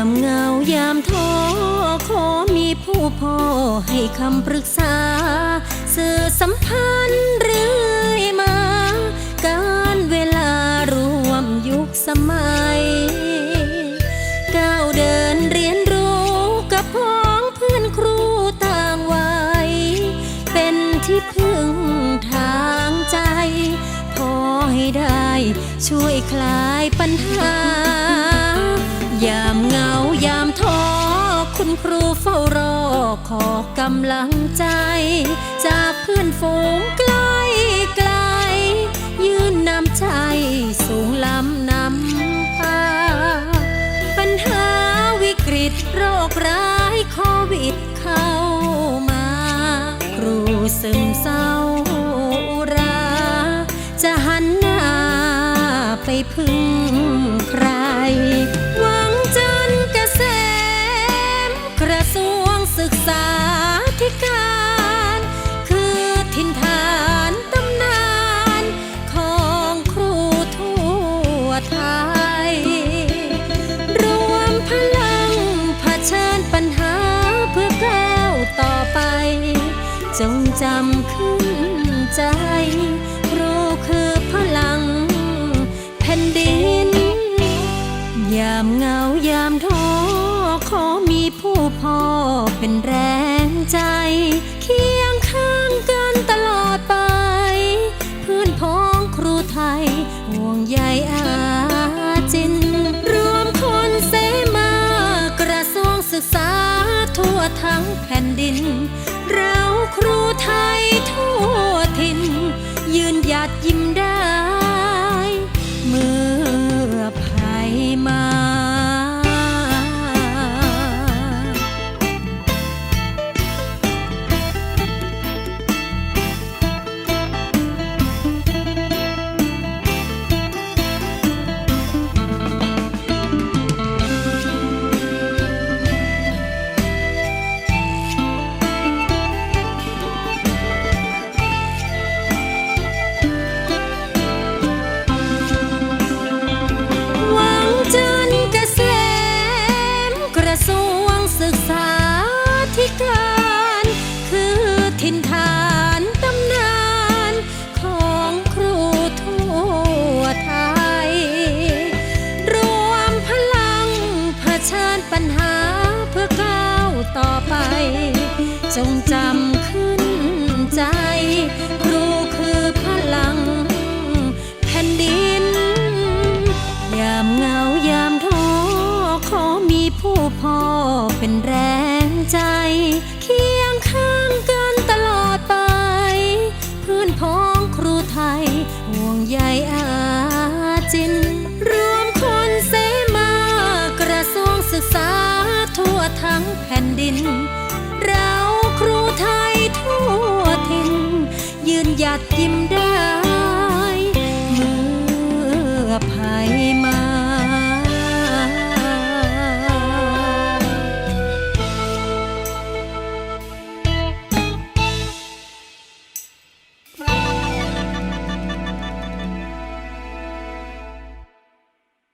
ามเงายามท้อขอมีผู้พ่อให้คำปรึกษา สื่อสัมพันธ์เรื่อยมา การเวลารวมยุคสมัย ก้าวเดินเรียนรู้กับพ้องเพื่อนครูต่างวัย เป็นที่พึ่งทางใจ ขอให้ได้ช่วยคลายปัญหา ครูเฝ้ารอขอกำลังใจ จากเพื่อนฝูงใกล้ไกล ยืนนำใจสูงล้ำนำพาปัญหาวิกฤตโรคร้ายโควิดเข้ามา ครูซึมเศร้าอุรา จะหันหน้าไปพึ่ง ต่อไป จงจำขึ้นใจครูคือพลังแผ่นดิน ยามเงายามท้อขอมีผู้พ่อเป็นแรงใจ เคียงข้างกันตลอดไป พื่อนพ้องครูไทยห่วงใยอา ทั้ง งจำขึ้นใจ ครูคือพลัง แผ่นดิน ยามเหงายามท้อขอมีผู้พ่อเป็นแรงใจ เคียงข้างกันตลอดไป เพื่อนพ้องครูไทยห่วงใยอาจินรวมคนเสมากระทรวงศึกษาทั่วทั้งแผ่นดินเร ดยิ้มได้ เมื่อภัยมา